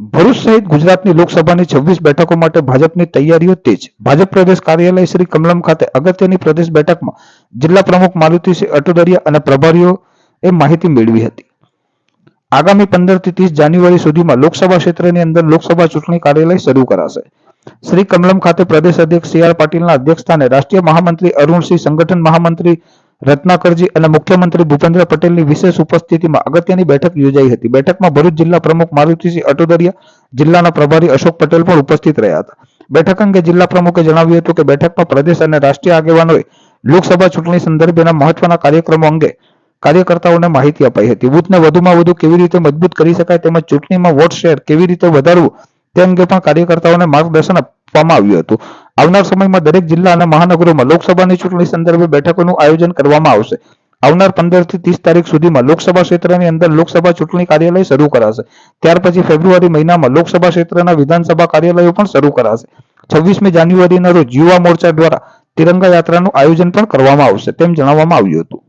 ભરૂચ સહિત ગુજરાતની લોકસભાની છવ્વીસ બેઠકો માટે ભાજપની તૈયારીઓ તેજ. ભાજપ પ્રદેશ કાર્યાલય શ્રી કમલમ ખાતે અગત્યની પ્રદેશ બેઠકમાં જિલ્લા પ્રમુખ મારુતિસિંહ અટોદરિયા અને પ્રભારીઓએ માહિતી મેળવી હતી. આગામી પંદરથી ત્રીસ જાન્યુઆરી સુધીમાં લોકસભા ક્ષેત્રની અંદર લોકસભા ચૂંટણી કાર્યાલય શરૂ કરાશે. શ્રી કમલમ ખાતે પ્રદેશ અધ્યક્ષ સી આર પાટીલના અધ્યક્ષસ્થાને રાષ્ટ્રીય મહામંત્રી અરુણસિંહ સંગઠન મહામંત્રી રત્નાકરજી અને મુખ્યમંત્રી ભૂપેન્દ્ર પટેલની વિશેષ ઉપસ્થિતિમાં અગત્યની બેઠક યોજાઈ હતી. બેઠકમાં ભરૂચ જિલ્લા પ્રમુખ મારુતિસિંહ અટોદરિયા, જિલ્લાના પ્રભારી અશોક પટેલ પણ ઉપસ્થિત રહ્યા હતા. બેઠક અંગે જિલ્લા પ્રમુખે જણાવ્યું હતું કે બેઠકમાં પ્રદેશ અને રાષ્ટ્રીય આગેવાનોએ લોકસભા ચૂંટણી સંદર્ભેના મહત્વના કાર્યક્રમો અંગે કાર્યકર્તાઓને માહિતી અપાઈ હતી. બુથને વધુમાં વધુ કેવી રીતે મજબૂત કરી શકાય તેમજ ચૂંટણીમાં વોટ શેર કેવી રીતે વધારવું તે અંગે પણ કાર્યકર્તાઓને માર્ગદર્શન આપવામાં આવ્યું હતું. આવનાર સમયમાં દરેક જિલ્લા અને મહાનગરોમાં લોકસભાની ચૂંટણી સંદર્ભે બેઠકોનું આયોજન કરવામાં આવશે. આવનાર પંદરથી ત્રીસ તારીખ સુધીમાં લોકસભા ક્ષેત્રની અંદર લોકસભા ચૂંટણી કાર્યાલય શરૂ કરાશે. ત્યાર પછી ફેબ્રુઆરી મહિનામાં લોકસભા ક્ષેત્રના વિધાનસભા કાર્યાલયો પણ શરૂ કરાશે. છવ્વીસમી જાન્યુઆરીના રોજ યુવા મોરચા દ્વારા તિરંગા યાત્રાનું આયોજન પણ કરવામાં આવશે તેમ જણાવવામાં આવ્યું હતું.